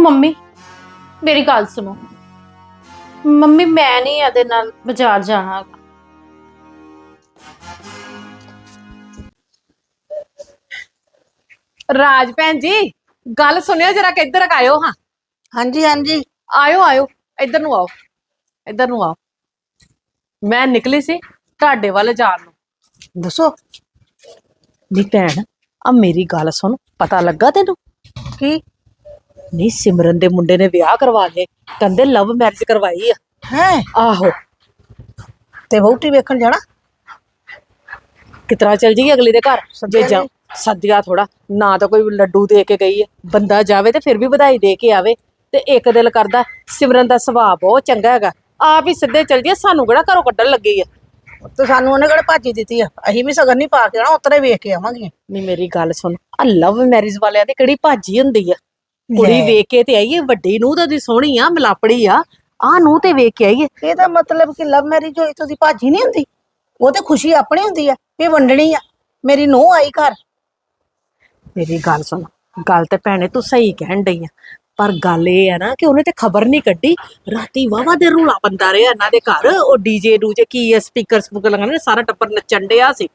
Mummy ਮੇਰੀ ਗੱਲ ਸੁਣੋ। ਮੰਮੀ ਮੈਂ ਨਹੀਂ ਇਹਦੇ ਨਾਲ ਬਾਜ਼ਾਰ ਜਾਣਾ। ਰਾਜ ਭੈਣ ਜੀ ਗੱਲ ਸੁਣਿਓ ਜਰਾ ਕਿ ਇੱਧਰ ਆਇਓ ਹਾਂ। ਹਾਂਜੀ ਹਾਂਜੀ। ਆਇਓ ਆਇਓ ਇੱਧਰ ਨੂੰ ਆਓ ਇੱਧਰ ਨੂੰ ਆਓ। ਮੈਂ ਨਿਕਲੀ ਸੀ ਤੁਹਾਡੇ ਵੱਲ ਜਾਣ ਨੂੰ। ਦੱਸੋ। ਨੀ ਭੈਣ ਆ ਮੇਰੀ ਗੱਲ ਸੁਣ ਪਤਾ ਲੱਗਾ ਤੈਨੂੰ? ਕੀ? ਨਹੀਂ ਸਿਮਰਨ ਦੇ ਮੁੰਡੇ ਨੇ ਵਿਆਹ ਕਰਵਾ ਲਏ। ਕਹਿੰਦੇ ਲਵ ਮੈਰਿਜ ਕਰਵਾਈ ਆ। ਹੈ? ਆਹੋ। ਤੇ ਵਹੁਟੀ ਵੇਖਣ ਜਾਣਾ? ਕਿਤਰਾ ਚਲ ਜੀਗੀ ਅਗਲੇ ਦੇ ਘਰ? ਜੇ ਜਾ। ਸੱਦਿਆ ਥੋੜਾ ਨਾ ਤਾਂ ਕੋਈ ਲੱਡੂ ਦੇ ਕੇ ਗਈ ਹੈ ਬੰਦਾ ਜਾਵੇ ਤੇ ਫਿਰ ਵੀ ਵਧਾਈ ਦੇ ਕੇ ਆਵੇ। ਤੇ ਇੱਕ ਦਿਲ ਕਰਦਾ ਸਿਮਰਨ ਦਾ ਸੁਭਾਅ ਬਹੁਤ ਚੰਗਾ ਹੈਗਾ। ਆਪ ਹੀ ਸਿੱਧੇ ਚਲ ਜੀ ਸਾਨੂੰ ਕਿਹੜਾ ਘਰੋਂ ਕੱਢਣ ਲੱਗੀ ਆ? ਤੇ ਸਾਨੂੰ ਉਹਨੇ ਕਿਹੜਾ ਭਾਜੀ ਦਿੱਤੀ ਆ? ਅਸੀਂ ਵੀ ਸਗਨ ਨਹੀਂ ਪਾ ਕੇ ਆਣਾ ਉਤਰੇ ਵੇਖ ਕੇ ਆਵਾਂਗੇ। ਨਹੀਂ ਮੇਰੀ ਗੱਲ ਸੁਣ। ਆ ਲਵ ਮੈਰਿਜ ਵਾਲਿਆਂ ਦੀ ਕਿਹੜੀ ਭਾਜੀ ਹੁੰਦੀ ਆ? ਕੁੜੀ। ਵੇਖ ਕੇ ਤੇ ਆਈ ਹੈ ਵੱਡੀ ਨੂੰ ਤਾਂ ਦੀ ਸੋਹਣੀ ਆ ਮਲਾਪੜੀ ਆ। ਆ ਨੂੰ ਤੇ ਵੇਖ ਕੇ ਆਈ ਹੈ ਇਹਦਾ ਮਤਲਬ ਕਿ ਲਵ ਮੈਰਿਜ ਹੋਈ ਤਾਂ ਉਹਦੀ ਭਾਜੀ ਨਹੀਂ ਹੁੰਦੀ। ਉਹ ਤੇ ਖੁਸ਼ੀ ਆਪਣੀ ਹੁੰਦੀ ਆ ਇਹ ਵੰਡਣੀ ਆ। ਮੇਰੀ ਨੂੰਹ ਆਈ ਘਰ। ਮੇਰੀ ਗੱਲ ਸੁਣ ਗੱਲ ਤੇ ਭੈਣੇ ਤੂੰ ਸਹੀ ਕਹਿਣ ਡਈ ਆ ਪਰ ਗੱਲ ਇਹ ਆ ਨਾ ਕਿ ਉਹਨੇ ਤੇ ਖਬਰ ਨਹੀਂ ਕੱਢੀ। ਰਾਤੀ ਵਾਵਾ ਦੇ ਰੂਲਾ ਬੰਦਾ ਰਿਹਾ ਇਹਨਾਂ ਦੇ ਘਰ। ਉਹ ਡੀਜੇ ਡੂਜੇ ਕੀ ਸਪੀਕਰ ਸਪੂਕਰ ਲਗਾਣੇ ਸਾਰਾ ਟੱਬਰ ਨੱਚਣ ਡਿਆ ਸੀ।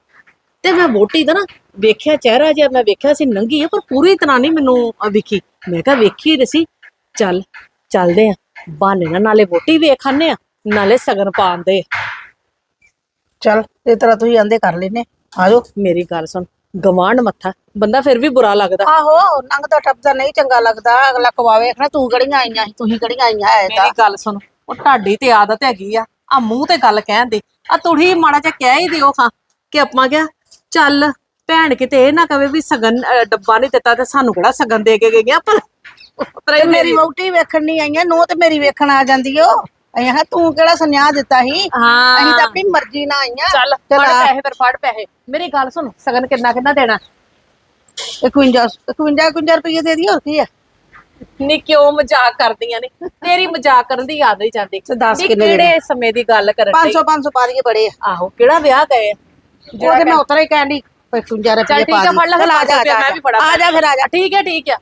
ਤੇ ਮੈਂ ਵੋਟੀ ਦਾ ਨਾ ਵੇਖਿਆ ਚਿਹਰਾ ਜਿਹਾ ਮੈਂ ਵੇਖਿਆ ਸੀ ਨੰਗੀ ਆ ਪਰ ਪੂਰੀ ਤਰ੍ਹਾਂ ਨਹੀਂ ਮੈਨੂੰ ਵਿਖੀ। ਮੈਂ ਕਿਹਾ ਵੇਖੀ ਤੇ ਸੀ। ਚੱਲ ਚੱਲਦੇ ਆ। ਬਹਾਨੇ ਨਾਲ ਨਾਲੇ ਵੋਟੀ ਵੇਖ ਆ ਨਾਲੇ ਸਗਨ ਪਾਉਂਦੇ ਚਲ ਇਹ ਤਰ੍ਹਾਂ ਤੁਸੀਂ ਆਂਦੇ ਕਰ ਲੈਨੇ ਆਜੋ ਮੇਰੀ ਗੱਲ ਸੁਣ ਗਵਾਂਢ ਮੱਥਾ ਬੰਦਾ ਫਿਰ ਵੀ ਬੁਰਾ ਲੱਗਦਾ। ਆਹੋ ਨੰਗਦਾ ਟੱਪਦਾ ਨਹੀਂ ਚੰਗਾ ਲੱਗਦਾ। ਅਗਲਾ ਕਵਾਵੇ ਨਾ ਤੂੰ ਕਿਹੜੀਆਂ ਆਈਆਂ ਸੀ ਤੁਸੀਂ ਕਿਹੜੀਆਂ ਆਈਆਂ ਐ ਮੇਰੀ ਗੱਲ ਸੁਣ ਉਹ ਢਾਡੀ ਤੇ ਆਦਤ ਹੈਗੀ ਆ। ਆ ਮੂੰਹ ਤੇ ਗੱਲ ਕਹਿਣ ਦੀ ਆ ਤੁੜੀ ਮਾੜਾ ਜਿਹਾ ਕਹਿ ਹੀ ਦਿਓ ਹਾਂ ਕਿ ਆਪਾਂ ਕਿਹਾ ਚੱਲ ਭੈਣ ਕਿਤੇ ਇਹ ਨਾ ਕਵੇ ਵੀ ਸਗਨ ਅਹ, ਡੱਬਾ ਨਹੀਂ ਦਿੱਤਾ ਤੇ ਸਾਨੂੰ ਕਿਹੜਾ ਸਗਨ ਦੇ ਕੇ ਗਈਆਂ ਪਰ ਮੇਰੀ ਵਹੁਟੀ ਵੇਖਣ ਨਹੀਂ ਆਈਆਂ ਨੂੰਹ ਤੇ ਮੇਰੀ ਵੇਖਣ ਆ ਜਾਂਦੀ ਓ। ਅਸੀਂ ਕਿਹਾ ਤੂੰ ਕਿਹੜਾ ਸੁਨੇਹਾ ਦਿੱਤਾ ਸੀ? ਅਸੀਂ ਹਾਂ ਤਾਂ ਆਪਣੀ ਮਰਜ਼ੀ ਨਾਲ ਆਈਆਂ। ਚੱਲ ਫੜ ਆ। ਪੈਸੇ ਫਿਰ ਫੜ ਪੈਸੇ। ਮੇਰੀ ਗੱਲ ਸੁਣ ਸਗਨ ਕਿੰਨਾ ਕਿੰਨਾ ਦੇਣਾ? 51 51 51 ਰੁਪਏ ਦੇ ਦਿਓ ਕੀ ਆ? ਨੀ ਕਿਉਂ ਮਜ਼ਾਕ ਕਰਦੀਆਂ ਨੇ? ਤੇਰੀ ਮਜ਼ਾਕ ਕਰਨ ਦੀ ਯਾਦ ਨਹੀਂ ਜਾਂਦੀ। ਤੇ ਦੱਸ ਨੀ ਕਿੰਨੇ ਕਿਹੜੇ ਸਮੇਂ ਦੀ ਗੱਲ ਕਰਨ ਡਈ? 500 500 ਪਾ ਦਈਏ ਬੜੇ ਆ। ਆਹੋ ਕਿਹੜਾ ਵਿਆਹ ਗਏ ਆ? ਉਹ ਤੇ ਮੈਂ ਉਤਰਾ ਹੀ ਕਹਿਣ ਦੀ 51 ਰੁਪਏ ਚੱਲ ਠੀਕ ਆ ਫੜ ਲੈ ਚੱਲ ਆ ਜਾ ਆ ਜਾ ਮੈਂ ਵੀ ਫੜਾ ਆ ਜਾ ਫਿਰ ਆ ਜਾ ਠੀਕ ਹੈ ਠੀਕ ਹੈ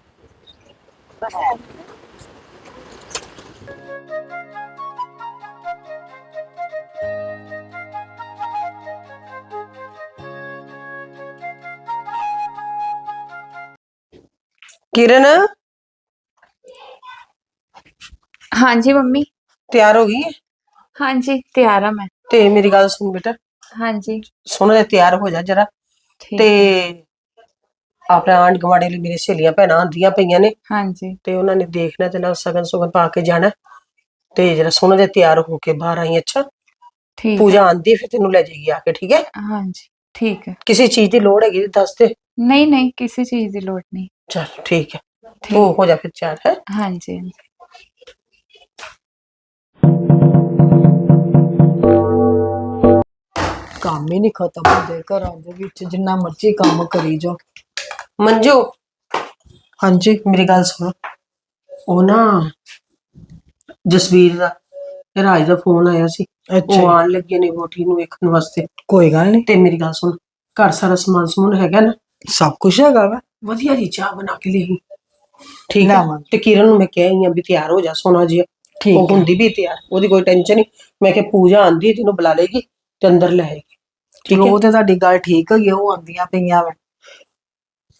ਕਿਰਨ ਹਾਂਜੀ ਮੰਮੀ ਤਿਆਰ ਹੋ ਗਈ ਹੈ? ਹਾਂਜੀ ਤਿਆਰ ਆ ਮੈਂ ਤੇ ਮੇਰੀ ਗੱਲ ਸੁਣ ਬੇਟਾ ਹਾਂਜੀ ਸੋਹਣਾ ਜਿਹਾ ਤਿਆਰ ਹੋ ਜਾ ਜਰਾ ਠੀਕ ਤੇ ਆਪਣੇ ਆਂਢ ਗੁਆਂਢ ਲਈ ਮੇਰੇ ਸਹੇਲੀਆਂ ਭੈਣਾਂ ਆਂਦੀਆਂ ਪਈਆਂ ਨੇ। ਹਾਂਜੀ। ਤੇ ਉਹਨਾਂ ਨੇ ਦੇਖਣਾ ਤੇ ਨਾਲ ਸਗਨ ਸੁਗਨ ਪਾ ਕੇ ਜਾਣਾ। ਤੇ ਜਰਾ ਸੋਹਣਾ ਜਿਹਾ ਤਿਆਰ ਹੋ ਕੇ ਬਾਹਰ ਆਈ ਅੱਛਾ। ਠੀਕ ਪੂਜਾ ਆਂਦੀ ਫਿਰ ਤੈਨੂੰ ਲੈ ਜਾਏਗੀ ਆ ਕੇ ਠੀਕ ਹੈ। ਹਾਂਜੀ ਠੀਕ ਹੈ। ਕਿਸੇ ਚੀਜ਼ ਦੀ ਲੋੜ ਹੈਗੀ ਤਾਂ ਦੱਸ ਦੇ। ਨਹੀਂ ਨਹੀਂ ਕਿਸੇ ਚੀਜ਼ ਦੀ ਲੋੜ ਨਹੀਂ। ਚਲ ਠੀਕ ਹੈ। ਠੀਕ ਉਹ ਹੋ ਜਾ ਫਿਰ ਤਿਆਰ ਹੈ। ਹਾਂਜੀ ਹਾਂਜੀ। ਕੰਮ ਹੀ ਨਹੀਂ ਖਤਮ ਹੁੰਦੇ ਘਰਾਂ ਦੇ ਵਿੱਚ ਜਿੰਨਾ ਮਰਜ਼ੀ ਕੰਮ ਕਰੀ ਜਾਓ। ਮੰਜੂ। ਹਾਂਜੀ ਮੇਰੀ ਗੱਲ ਸੁਣ। ਉਹ ਨਾ ਜਸਵੀਰ ਦਾ ਤੇ ਰਾਜ ਦਾ ਫੋਨ ਆਇਆ ਸੀ। ਅੱਛਾ ਉਹ ਆਣ ਲੱਗੇ ਨੇ ਵੋਟੀ ਨੂੰ ਵੇਖਣ ਵਾਸਤੇ। ਕੋਈ ਗੱਲ ਨਹੀਂ ਤੇ ਮੇਰੀ ਗੱਲ ਸੁਣ ਘਰ ਸਾਰਾ ਸਮਾਨ ਸਮੂਨ ਹੈਗਾ ਨਾ? ਸਭ ਕੁਝ ਹੈਗਾ ਵਾ। ਵਧੀਆ ਜੀ ਚਾਹ ਬਣਾ ਕੇ ਲਈ ਠੀਕ ਹੈ ਲਿਆਵਾਂਗੇ। ਤੇ ਕਿਰਨ ਨੂੰ ਮੈਂ ਕਿਹਾ ਹੀ ਆ ਵੀ ਤਿਆਰ ਹੋ ਜਾ ਸੋਨਾ ਜੀ ਉਹ ਠੀਕ ਹੈ ਹੁੰਦੀ ਵੀ ਤਿਆਰ ਉਹਦੀ ਕੋਈ ਟੈਨਸ਼ਨ ਨਹੀਂ ਮੈਂ ਕਿਹਾ ਪੂਜਾ ਆਂਦੀ ਹੈ, ਤੈਨੂੰ ਬੁਲਾ ਲੇਗੀ ਤੇ ਅੰਦਰ ਲੈ ਆਏਗੀ। ਚਲੋ ਉਹ ਤੇ ਤੁਹਾਡੀ ਗੱਲ ਠੀਕ ਹੈਗੀ ਆ, ਉਹ ਆਂਦੀਆਂ ਪਈਆਂ ਵਾ।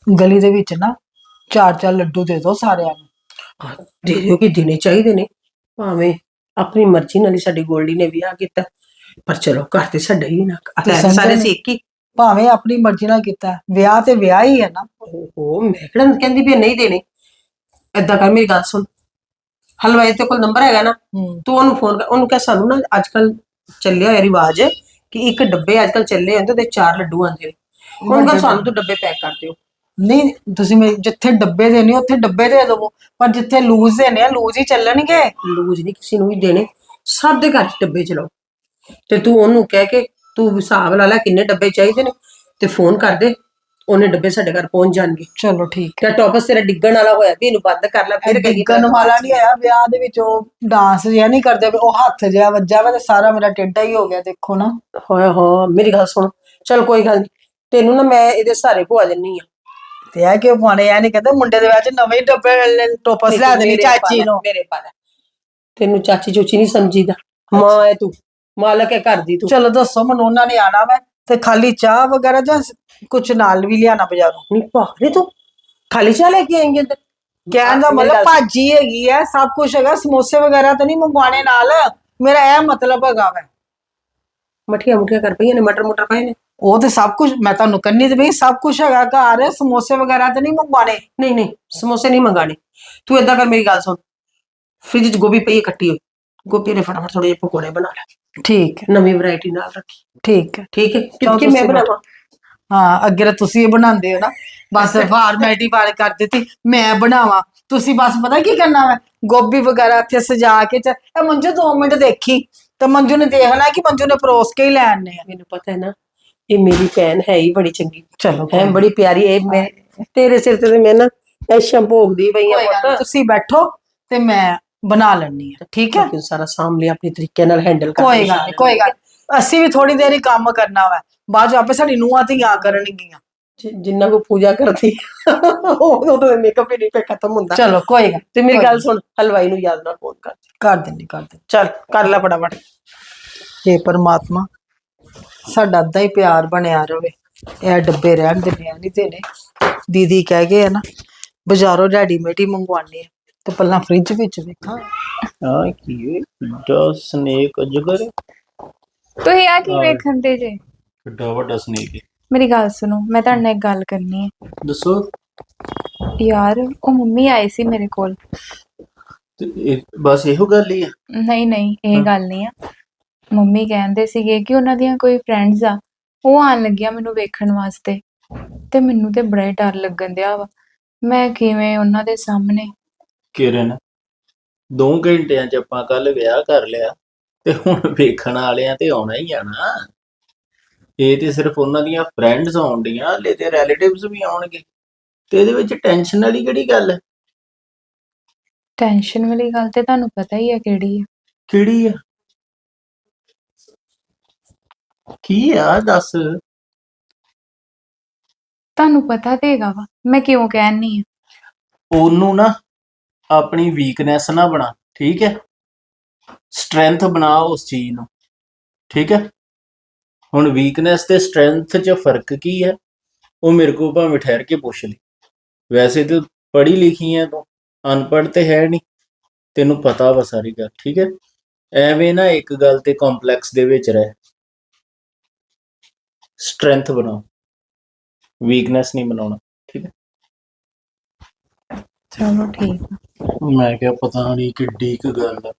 ਗਲੀ ਦੇ ਵਿੱਚ ਨਾ ਚਾਰ ਚਾਰ ਲੱਡੂ ਦੇ ਦਿਓ ਸਾਰਿਆਂ ਨੂੰ। ਦੇ ਦਿਓ ਕਿ ਦੇਣੇ ਚਾਹੀਦੇ ਨੇ। ਭਾਵੇਂ ਆਪਣੀ ਮਰਜ਼ੀ ਨਾਲ ਹੀ ਸਾਡੀ ਗੋਲਡੀ ਨੇ ਵਿਆਹ ਕੀਤਾ ਪਰ ਚਲੋ ਘਰ ਤੇ ਸਾਡਾ ਹੀ ਨਾ। ਤੇ ਸਾਰੇ। ਸੀ ਇੱਕ ਹੀ। ਭਾਵੇਂ ਆਪਣੀ ਮਰਜ਼ੀ ਨਾਲ ਕੀਤਾ ਵਿਆਹ ਤੇ ਵਿਆਹ ਹੀ ਹੈ ਨਾ। ਉਹ ਮੈਂ ਕਿਹੜਾ ਕਹਿੰਦੀ ਵੀ ਨਹੀਂ ਦੇਣੇ। ਏਦਾਂ ਕਰ ਮੇਰੀ ਗੱਲ ਸੁਣ। ਹਲਵਾਈ ਤੇ ਕੋਲ ਨੰਬਰ ਹੈਗਾ ਨਾ ਹੂੰ। ਤੂੰ ਉਹਨੂੰ ਫੋਨ ਕਰ ਉਹਨੂੰ ਕਹ ਸਾਨੂੰ ਨਾ ਅੱਜ ਕੱਲ ਚੱਲਿਆ ਹੋਇਆ ਰਿਵਾਜ। ਹੈ ਕਿ ਇੱਕ ਡੱਬੇ ਅੱਜ ਕੱਲ ਚੱਲੇ ਹੁੰਦੇ ਤੇ ਚਾਰ ਲੱਡੂ ਆਉਂਦੇ ਨੇ। ਉਹਨੂੰ ਕਹ ਸਾਨੂੰ ਤੂੰ ਡੱਬੇ ਪੈਕ ਕਰ ਦਿਓ। ਨਹੀਂ ਤੁਸੀਂ ਮੇਰੇ ਜਿੱਥੇ ਡੱਬੇ ਦੇਣੇ ਉੱਥੇ ਡੱਬੇ ਦੇ ਦਿਓ ਪਰ ਜਿੱਥੇ ਲੂਜ਼ ਦੇਣੇ ਆ ਲੂਜ਼ ਹੀ ਚੱਲਣਗੇ। ਲੂਜ ਨਹੀਂ ਕਿਸੇ ਨੂੰ ਵੀ ਦੇਣੇ। ਸਭ ਦੇ ਘਰ 'ਚ ਡੱਬੇ ਚਲਾਓ। ਤੇ ਤੂੰ ਉਹਨੂੰ ਕਹਿ ਕੇ ਤੂੰ ਹਿਸਾਬ ਲਾ ਲੈ ਕਿੰਨੇ ਡੱਬੇ ਚਾਹੀਦੇ ਨੇ। ਤੇ ਫੋਨ ਕਰ ਦੇ। ਉਹਨੇ ਡੱਬੇ ਸਾਡੇ ਘਰ ਪਹੁੰਚ ਜਾਣਗੇ। ਚਲੋ ਠੀਕ ਤੇ ਟੋਪਸ ਤੇਰਾ ਡਿੱਗਣ ਵਾਲਾ ਹੋਇਆ ਵੀ ਇਹਨੂੰ ਬੰਦ ਕਰ ਲੈ ਫਿਰ ਕਹੇਗੀ ਡਿੱਗਣ ਵਾਲਾ ਨਹੀਂ ਆਇਆ ਵਿਆਹ ਦੇ ਵਿੱਚ ਉਹ ਡਾਂਸ ਜਿਹਾ ਨਹੀਂ ਕਰਦੇ ਉਹ ਹੱਥ ਜਿਹਾ ਵੱਜਾ ਵਾ ਤੇ ਸਾਰਾ ਮੇਰਾ ਟੇਢਾ ਹੀ ਹੋ ਗਿਆ ਦੇਖੋ ਨਾ। ਹੋਇਆ ਹਾਂ ਮੇਰੀ ਗੱਲ ਸੁਣ। ਚਲ ਕੋਈ ਗੱਲ ਨਹੀਂ ਤੈਨੂੰ ਨਾ ਮੈਂ ਇਹਦੇ ਸਾਰੇ ਪਵਾ ਦਿੰਨੀ ਆ। ਤੇ ਇਹ ਕਿਉਂ ਪਾਣੇ ਆ ਨਹੀਂ ਕਹਿੰਦੇ ਮੁੰਡੇ ਦੇ ਵਿਆਹ 'ਚ ਨਵੇਂ ਹੀ ਡੱਬੇ ਟੋਪਸ ਲੈ ਦੇਣੀ ਚਾਚੀ ਨੂੰ। ਮੇਰੇ ਪਾ ਲੈ ਤੈਨੂੰ ਚਾਚੀ ਚੂਚੀ ਨਹੀਂ ਸਮਝੀਦਾ। ਮਾਂ ਹੈ ਤੂੰ ਮਾਲਕ ਹੈ ਘਰ ਦੀ ਤੂੰ। ਚਲੋ ਦੱਸੋ ਮੈਨੂੰ ਉਹਨਾਂ ਨੇ ਆਣਾ ਵਾ ਤੇ ਖਾਲੀ ਚਾਹ ਵਗੈਰਾ ਜਾਂ ਕੁਝ ਨਾਲ ਵੀ ਲਿਆਣਾ ਬਾਜ਼ਾਰੋਂ। ਨਹੀਂ ਭਾਰੇ ਤੂੰ ਖਾਲੀ ਚਾਹ ਲੈ ਕੇ ਆਏਂਗੇ ਅੰਦਰ। ਕਹਿਣ ਦਾ ਮਤਲਬ ਭਾਜੀ ਹੈਗੀ ਹੈ ਸਭ ਕੁਝ ਹੈਗਾ ਸਮੋਸੇ ਵਗੈਰਾ ਤਾਂ ਨਹੀਂ ਮੰਗਵਾਣੇ ਨਾਲ। ਮੇਰਾ ਇਹ ਮਤਲਬ ਹੈਗਾ ਵਾ। ਮਠੀਆਂ ਮੁਠੀਆਂ ਕਰ ਪਈਆਂ ਨੇ ਮਟਰ ਮੁਟਰ ਪਏ ਨੇ। ਉਹ ਤੇ ਸਭ ਕੁਝ ਮੈਂ ਤੁਹਾਨੂੰ ਕੰਨੀ ਤੇ ਵੀ ਸਭ ਕੁਝ ਹੈਗਾ ਘਰ ਸਮੋਸੇ ਵਗੈਰਾ ਤਾਂ ਨਹੀਂ ਮੰਗਵਾਣੇ ਨਹੀਂ ਨਹੀਂ ਸਮੋਸੇ ਨਹੀਂ ਮੰਗਾਣੇ ਤੂੰ ਏਦਾਂ ਕਰ ਮੇਰੀ ਗੱਲ ਸੁਣ। ਫ੍ਰਿਜ 'ਚ ਗੋਭੀ ਪਈ ਹੈ ਕੱਟੀ ਹੋਈ। ਗੋਭੀ ਦੇ ਫਟਾਫਟ ਥੋੜੇ ਜਿਹੇ ਪਕੌੜੇ ਬਣਾ ਲੈ ਠੀਕ ਹੈ। ਨਵੀਂ ਵੈਰਾਈਟੀ ਨਾਲ ਰੱਖੀ। ਠੀਕ ਹੈ। ਠੀਕ ਹੈ? ਚਲੋ ਕਿ ਮੈਂ ਬਣਾਵਾਂ ਹਾਂ ਅੱਗੇ ਤਾਂ ਤੁਸੀਂ ਇਹ ਬਣਾਉਂਦੇ ਹੋ ਨਾ ਬਸ ਫਾਰਮੈਲਿਟੀ ਪਾਰ ਕਰ ਦਿੱਤੀ ਮੈਂ ਬਣਾਵਾਂ। ਤੁਸੀਂ ਬਸ ਪਤਾ ਕੀ ਕਰਨਾ ਵਾ? ਗੋਭੀ ਵਗੈਰਾ ਇੱਥੇ ਸਜਾ ਕੇ ਚ ਇਹ ਮੰਜੂ 2 ਮਿੰਟ ਦੇਖੀ ਤੇ ਮੰਜੂ ਨੇ ਦੇਖਣਾ ਕਿ ਮੰਜੂ ਨੇ ਪਰੋਸ ਕੇ ਹੀ ਲੈਣੇ ਆ। ਮੈਨੂੰ ਪਤਾ ਹੈ ਨਾ ਇਹ ਮੇਰੀ ਭੈਣ ਹੈ ਹੀ ਬੜੀ ਚੰਗੀ। ਚਲੋ ਹੈ ਬੜੀ ਪਿਆਰੀ ਇਹ ਮੈਂ ਤੇਰੇ ਸਿਰ ਤੇ ਤੇ ਮੈਂ ਨਾ ਐਸ਼ਾਂ ਭੋਗਦੀ ਪਈਆਂ ਕੋਈ ਗੱਲ ਨੀ, ਪੁੱਤ ਤੁਸੀਂ ਬੈਠੋ ਤੇ ਮੈਂ ਬਣਾ ਲੈਣੀ ਆ ਠੀਕ ਹੈ? ਕਿ ਸਾਰਾ ਸਾਹਮਣੇ ਆਪਣੇ ਤਰੀਕੇ ਨਾਲ ਹੈਂਡਲ ਕਰ ਕੋਈ ਗੱਲ ਨਹੀਂ ਕੋਈ ਗੱਲ ਨੀ। ਅਸੀਂ ਵੀ ਥੋੜੀ ਦੇਰ ਹੀ ਕੰਮ ਕਰਨਾ ਵਾ। ਬਾਅਦ 'ਚ ਆਪੇ ਸਾਡੀ ਨੂੰਹਾਂ ਧੀਆਂ ਕਰਨਗੀਆਂ। ਜਿ- ਜਿੰਨਾ ਕੋ ਪੂਜਾ ਕਰਦੀ ਉਹ ਉਹ ਮੇਕਅਪ ਹੀ ਨਹੀਂ ਪੇ ਖਤਮ ਹੁੰਦਾ। ਚਲੋ ਕੋਈ ਗੱਲ ਤੇ ਮੇਰੀ ਗੱਲ ਸੁਣ ਹਲਵਾਈ ਨੂੰ ਯਾਦ ਨਾਲ ਫੋਨ ਕਰ। ਕਰ ਦਿੰਦੀ ਕਰ ਦਿੰਦੀ। ਚੱਲ ਕਰ ਲੈ ਫਟਾਫਟ। ਹੇ ਪਰਮਾਤਮਾ ਸਾਡਾ ਅੱਧਾ ਹੀ ਪਿਆਰ ਬਣਿਆ ਰਵੇ। ਇਹ ਡੱਬੇ ਰਹਿਣ ਦੇ ਪਿਆ ਨਹੀਂ ਦੇਣੇ। ਦੀਦੀ ਕਹਿ ਗਏ ਨਾ ਬਾਜ਼ਾਰੋਂ ਰੈਡੀਮੇਡ ਹੀ ਮੰਗਵਾਉਣੀ ਹੈ ਤੇ ਪਹਿਲਾਂ ਫ੍ਰਿਜ ਵਿੱਚ ਵੇਖਾਂ। ਆ ਕੀ ਹੈ ਦਾ ਸਨੇਕ ਅਜਗਰ ਤੁਸੀਂ ਆ ਕੀ ਵੇਖਣ ਤੇ ਜੇ? ਕਿੱਡਾ ਵੱਡਾ ਸਨੇਕ ਹੈ। ਮੇਰੀ ਗੱਲ ਸੁਣੋ ਮੈਂ ਤੁਹਾਡੇ ਨਾਲ ਇੱਕ ਗੱਲ ਕਰਨੀ ਹੈ। ਦੱਸੋ। ਯਾਰ ਉਹ ਮੰਮੀ ਆਏ ਸੀ ਮੇਰੇ ਕੋਲ। ਤੇ ਇਹ ਬਸ ਇਹੋ ਗੱਲ ਹੀ ਆ। ਨਹੀਂ ਨਹੀਂ ਇਹ ਗੱਲ ਨਹੀਂ ਆ। ਮੰਮੀ ਕਹਿੰਦੇ ਸੀਗੇ ਕਿ ਉਹਨਾਂ ਦੀਆਂ ਕੋਈ ਫਰੈਂਡਸ ਆ ਉਹ ਆਣ ਲੱਗੀਆਂ ਮੈਨੂੰ ਵੇਖਣ ਵਾਸਤੇ। ਤੇ ਮੈਨੂੰ ਤੇ ਬੜਾ ਹੀ ਡਰ ਲੱਗਣ ਦਿਆ ਵਾ। ਮੈਂ ਕਿਵੇਂ ਉਹਨਾਂ ਦੇ ਸਾਹਮਣੇ? ਕਿਰਨ ਦੋ ਘੰਟਿਆਂ ਚ ਆਪਾਂ ਕੱਲ ਵਿਆਹ ਕਰ ਲਿਆ ਤੇ ਹੁਣ ਵੇਖਣ ਵਾਲਿਆਂ ਤੇ ਆਉਣਾ ਹੀ ਆਣਾ ਇਹ ਤੇ ਸਿਰਫ ਉਹਨਾਂ ਦੀਆਂ ਫਰੈਂਡਸ ਆਉਂਦੀਆਂ ਲੈ ਤੇ ਰਿਲੇਟਿਵਸ ਵੀ ਆਉਣਗੇ। ਤੇ ਇਹਦੇ ਵਿੱਚ ਟੈਨਸ਼ਨ ਵਾਲੀ ਕਿਹੜੀ ਗੱਲ ਹੈ? ਟੈਨਸ਼ਨ ਵਾਲੀ ਗੱਲ ਤੇ ਤੁਹਾਨੂੰ ਪਤਾ ਹੀ ਆ ਕਿਹੜੀ ਆ ਕਿਹੜੀ ਆ ਕੀ ਆ ਦੱਸ। ਤੁਹਾਨੂੰ ਪਤਾ ਤੇ ਹੈਗਾ ਵਾ ਮੈਂ ਕਿਉਂ ਕਹਿਣੀ ਆ? ਉਹਨੂੰ ਨਾ ਆਪਣੀ ਵੀਕਨੈਸ ਨਾ ਬਣਾ ਠੀਕ ਹੈ? ਸਟਰੈਂਥ ਬਣਾ ਉਸ ਚੀਜ਼ ਨੂੰ ਠੀਕ ਹੈ? ਹੁਣ ਵੀਕਨੈਸ ਤੇ ਸਟਰੈਂਥ 'ਚ ਫ਼ਰਕ ਕੀ ਹੈ? ਉਹ ਮੇਰੇ ਕੋਲ ਭਾਵੇਂ ਠਹਿਰ ਕੇ ਪੁੱਛ ਲਈ ਵੈਸੇ ਤੇ ਪੜ੍ਹੀ ਲਿਖੀ ਹੈ ਤੂੰ ਅਨਪੜ੍ਹ ਤੇ ਹੈ ਨਹੀਂ। ਤੈਨੂੰ ਪਤਾ ਵਾ ਸਾਰੀ ਗੱਲ ਠੀਕ ਹੈ? ਐਵੇਂ ਨਾ ਇੱਕ ਗੱਲ ਤੇ ਕੰਪਲੈਕਸ ਦੇ ਵਿੱਚ ਰਹਿ। ਸਟਰੈਂਥ ਬਣਾਓ। ਵੀਕਨੈਸ ਨਹੀਂ ਬਣਾਉਣਾ ਠੀਕ ਹੈ? ਚਲੋ ਠੀਕ ਆ। ਮੈਂ ਕਿਹਾ ਪਤਾ ਨਹੀਂ ਕਿੱਡੀ ਕੁ ਗੱਲ ਆ।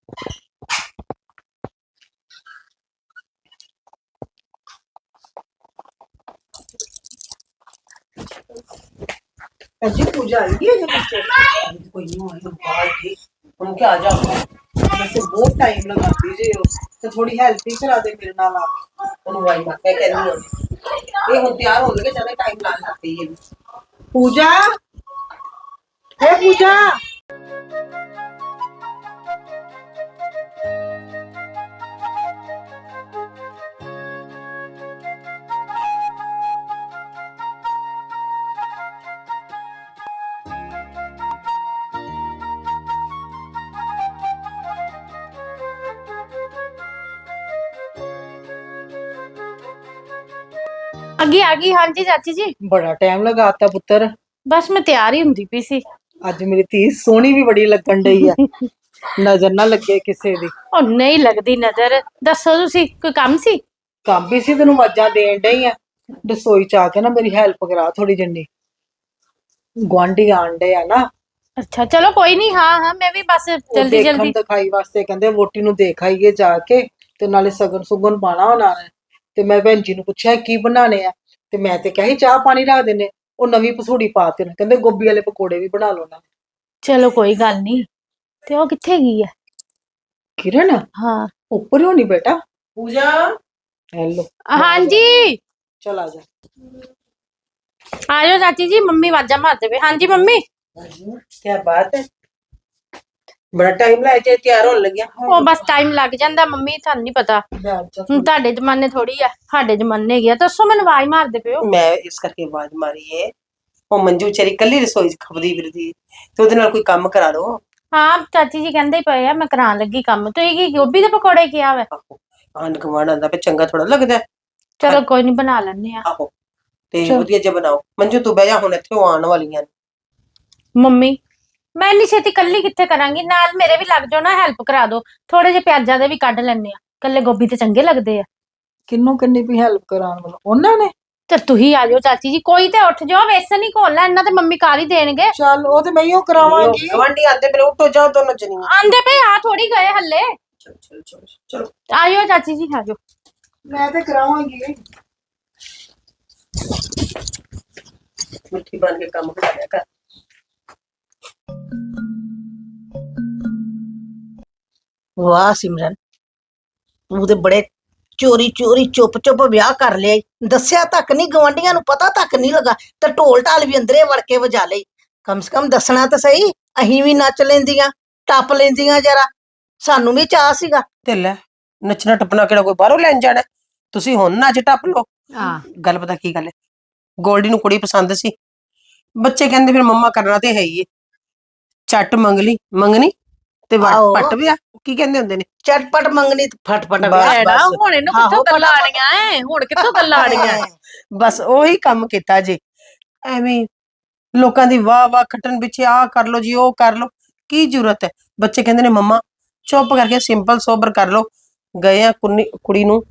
ਅਜੀ ਪੂਜਾ ਆਈ ਹੈ ਜੇ ਬੱਚੇ ਕੋਈ ਨਹੀਂ ਹੋਈ ਬਾਹਰ ਦੀ ਹੁਣ ਕਿ ਆ ਜਾ ਵੈਸੇ ਬਹੁਤ ਟਾਈਮ ਲਗਾਉਂਦੀ ਜੇ ਉਹ ਤੇ ਥੋੜੀ ਹੈਲਪ ਹੀ ਕਰਾ ਦੇ ਮੇਰੇ ਨਾਲ ਆ ਉਹਨੂੰ ਵਾਈ ਮਾਰ ਕੇ ਕਹਿੰਦੀ ਹਾਂ ਇਹ ਹੁਣ ਤਿਆਰ ਹੋ ਲਗੇ ਜ਼ਿਆਦਾ ਟਾਈਮ ਲਾ ਸਕਦੀ ਹੈ ਪੂਜਾ ਹੈ ਅੱਗੇ ਆ ਗਈ ਹਾਂਜੀ ਚਾਚੀ ਜੀ। ਬੜਾ ਟਾਈਮ ਲਗਾਤਾ ਪੁੱਤਰ। ਬਸ ਮੈਂ ਤਿਆਰ ਹੀ ਹੁੰਦੀ ਪਈ ਸੀ। ਅੱਜ ਮੇਰੀ ਧੀ ਸੋਹਣੀ ਵੀ ਬੜੀ ਲੱਗਣ ਡਈ ਆ। ਨਜ਼ਰ ਨਾ ਲੱਗੇ ਕਿਸੇ ਦੀ। ਉਹ ਨਹੀਂ ਲੱਗਦੀ ਨਜ਼ਰ। ਦੱਸੋ ਤੁਸੀਂ ਕੋਈ ਕੰਮ ਸੀ? ਕੰਮ ਵੀ ਸੀ ਤੈਨੂੰ ਮੱਝਾਂ ਦੇਣ ਡਈ ਆ। ਰਸੋਈ ਚ ਆ ਕੇ ਨਾ ਮੇਰੀ ਹੈਲਪ ਕਰਾ ਥੋੜੀ ਜੰਨੀ। ਗੁਆਂਢੀ ਆਣ ਡੇ ਆ ਨਾ। ਅੱਛਾ ਚਲੋ ਕੋਈ ਨਹੀਂ ਹਾਂ ਹਾਂ ਮੈਂ ਵੀ ਬਸ ਉਹ ਜਲਦੀ ਦੇਖਣ ਜਲਦੀ। ਦਿਖਾਈ ਵਾਸਤੇ ਕਹਿੰਦੇ ਵੋਟੀ ਨੂੰ ਦੇਖ ਆਈਏ ਜਾ ਕੇ ਤੇ ਨਾਲੇ ਸਗਨ ਸੁਗਨ ਪਾਣਾ ਉਹਨਾਂ ਨੇ। ਤੇ ਮੈਂ ਭੈਣ ਜੀ ਨੂੰ ਪੁੱਛਿਆ ਕੀ ਬਣਾਣੇ ਆ? ਤੇ ਮੈਂ ਤੇ ਕਹੀ ਚਾਹ ਪਾਣੀ ਰੱਖ ਦਿੰਨੇ ਉਹ ਨਵੀਂ ਪਸੂੜੀ ਪਾਤੇ ਨੇ ਕਹਿੰਦੇ ਗੋਭੀ ਵਾਲੇ ਪਕੌੜੇ ਵੀ ਬਣਾ ਲਓ ਨਾ ਚਲੋ ਕੋਈ ਗੱਲ ਨਹੀਂ। ਤੇ ਉਹ ਕਿੱਥੇ ਗਈ ਹੈ ਕਿਰਨ? ਹਾਂ। ਉੱਪਰ ਹੀ ਹੋਣੀ ਬੇਟਾ। ਪੂਜਾ? ਹੈਲੋ। ਹਾਂਜੀ। ਚਲ ਆ ਜਾ। ਆ ਜਾਓ ਚਾਚੀ ਜੀ ਮੰਮੀ ਵਾਜਾ ਮਾਰਦੇ ਪਏ ਹਾਂਜੀ ਮੰਮੀ। ਕੀ ਬਾਤ ਹੈ? ਬੜਾ ਟਾਈਮ ਲਾਇਆ ਜੇ ਤਿਆਰ ਹੋਣ ਲੱਗਿਆ। ਉਹ ਬਸ ਟਾਈਮ ਲੱਗ ਜਾਂਦਾ ਮੰਮੀ ਤੁਹਾਨੂੰ ਨਹੀਂ ਪਤਾ। ਹੁਣ ਤੁਹਾਡੇ ਜ਼ਮਾਨੇ ਥੋੜੀ ਆ ਸਾਡੇ ਜ਼ਮਾਨੇ ਗਿਆ ਦੱਸੋ ਮੈਨੂੰ ਆਵਾਜ਼ ਮਾਰਦੇ ਪਿਓ ਮੈਂ ਇਸ ਕਰਕੇ ਆਵਾਜ਼ ਮਾਰੀ ਹੈ ਉਹ ਮੰਜੂ ਵਿਚਾਰੀ ਕੱਲੀ ਰਸੋਈ 'ਚ ਖਪਦੀ ਫਿਰਦੀ ਤੇ ਉਹਦੇ ਨਾਲ ਕੋਈ ਕੰਮ ਕਰਾ ਲਓ। ਹਾਂ ਚਾਚੀ ਜੀ ਕਹਿੰਦੇ ਹੀ ਪਏ ਆ ਮੈਂ ਕਰਾਉਣ ਲੱਗੀ ਕੰਮ। ਤੁਸੀਂ ਕੀ ਗੋਭੀ ਦੇ ਪਕੌੜੇ ਕਿਹਾ ਵਾ? ਆਂਡ ਕਮਾਣ ਆਂਦਾ ਪੇ ਚੰਗਾ ਥੋੜਾ ਲੱਗਦਾ। ਹੈ। ਚਲੋ ਕੋਈ ਨਹੀਂ ਬਣਾ ਲੈਣੇ ਆ ਆਹੋ ਤੇ। ਵਧੀਆ ਜਿਹਾ ਬਣਾਓ। ਮੰਜੂ ਤੂੰ ਬਹਿ ਜਾ ਹੁਣ ਇੱਥੇ ਉਹ ਆਉਣ ਵਾਲੀਆਂ ਨੇ। ਮੰਮੀ ਮੈਂ ਇੰਨੀ ਛੇਤੀ ਕੱਲੀ ਕਿੱਥੇ ਕਰਾਂਗੀ? ਨਾਲ ਮੇਰੇ ਵੀ ਲੱਗ ਜਾਓ ਨਾ ਹੈਲਪ ਕਰਾ ਦਿਓ। ਥੋੜੇ ਜਿਹੇ ਪਿਆਜ਼ਾਂ ਦੇ ਵੀ ਕੱਢ ਲੈਣੇ ਆ ਕੱਲੇ ਗੋਭੀ ਤੇ ਚੰਗੇ ਲੱਗਦੇ ਆ। ਕਿੰਨੂੰ ਕਿੰਨੀ ਵੀ ਹੈਲਪ ਕਰਾਉਣ ਵਾਲਾ? ਉਹਨਾਂ ਨੇ? ਤੇ ਤੁਸੀਂ ਆ ਜਾਓ ਚਾਚੀ ਜੀ ਕੋਈ ਤੇ ਉੱਠ ਜਾਓ ਵੇਸਣ ਹੀ ਘੋਲਣਾ ਇਹਨਾਂ ਤੇ ਮੰਮੀ ਕਰ ਹੀ ਦੇਣਗੇ। ਚੱਲ ਉਹ ਤੇ ਮੈਂ ਹੀ ਉਹ ਕਰਾਵਾਂਗੀ। ਗਵਾਂਢੀ ਆਂਦੇ ਮੇਰੇ ਉੱਠੋ ਜਾਓ ਦੋਨੋਂ ਜਣੀਆਂ। ਆਂਦੇ ਪਏ ਆ ਥੋੜੀ ਗਏ ਹੱਲੇ। ਚਲੋ ਚਲੋ ਚਲੋ ਚਲੋ। ਆ ਜਾਓ ਚਾਚੀ ਜੀ ਆ ਜਾਓ। ਮੈਂ ਤੇ ਕਰਾਵਾਂਗੀ। ਮਿੱਠੀ ਬਣ ਕੇ ਕੰਮ ਕਰਾ ਲਿਆ ਕਰ। ਵਾਹ ਸਿਮਰਨ ਤੂੰ ਤੇ ਬੜੇ ਚੋਰੀ ਚੋਰੀ ਚੁੱਪ ਚੁੱਪ ਵਿਆਹ ਕਰ ਲਿਆ ਈ। ਦੱਸਿਆ ਤੱਕ ਨਹੀਂ ਗਵੰਡੀਆਂ ਨੂੰ ਪਤਾ ਤੱਕ ਨਹੀਂ ਲੱਗਾ ਤੇ ਢੋਲ ਢਾਲ ਵੀ ਅੰਦਰੇ ਵੜ ਕੇ ਵਜਾ ਲਈ। ਕਮ ਸੇ ਕਮ ਦੱਸਣਾ ਤਾਂ ਸਹੀ ਅਹੀਂ ਵੀ ਨੱਚ ਲੈਂਦੀਆਂ ਟੱਪ ਲੈਂਦੀਆਂ ਜਰਾ ਸਾਨੂੰ ਵੀ ਚਾਹ ਸੀਗਾ। ਤੇ ਲੈ ਨੱਚਣਾ ਟੱਪਣਾ ਕਿਹੜਾ ਕੋਈ ਬਾਹਰੋਂ ਲੈਣ ਜਾਣਾ? ਹੈ? ਤੁਸੀਂ ਹੁਣ ਨੱਚ ਟੱਪ ਲਓ। ਹਾਂ। ਗੱਲ ਪਤਾ ਕੀ ਗੱਲ ਹੈ ਗੋਲਡੀ ਨੂੰ ਕੁੜੀ ਪਸੰਦ ਸੀ। ਬੱਚੇ ਕਹਿੰਦੇ ਫਿਰ ਮੰਮਾ ਕਰਨਾ ਤੇ ਹੈ ਹੀ ਏ। ਚੱਟ ਮੰਗਲੀ ਮੰਗਣੀ? ਤੇ ਵੱਟ ਆਹੋ। ਪੱਟ ਵਿਆਹ ਕੀ ਕਹਿੰਦੇ ਹੁੰਦੇ ਨੇ ਚਟਪਟ ਮੰਗਣੀ ਤੇ ਫਟਫਟ ਬਸ, ਭੈਣਾ ਬਸ। ਹੁਣ ਇਹਨੂੰ ਆਹੋ, ਕਿੱਥੋਂ ਗੱਲਾਂ। ਆਣੀਆਂ ਐ ਹੁਣ ਕਿੱਥੋਂ ਗੱਲਾਂ ਆਣੀਆਂ ਐ? ਬਸ ਉਹੀ ਕੰਮ ਕੀਤਾ ਜੇ ਐਵੇਂ ਹੀ ਲੋਕਾਂ ਦੀ ਵਾਹ ਵਾਹ ਖੱਟਣ ਪਿੱਛੇ ਆ ਕਰ ਲੋ ਜੀ ਉਹ ਕਰ ਲੋ ਕੀ ਜ਼ਰੂਰਤ ਹੈ ਬੱਚੇ ਕਹਿੰਦੇ ਨੇ ਮੰਮਾ ਚੁੱਪ ਕਰਕੇ ਸਿੰਪਲ ਸੋਬਰ ਕਰ ਲੋ ਗਏ ਆ ਕੁੰਨੀ ਕੁੜੀ ਨੂੰ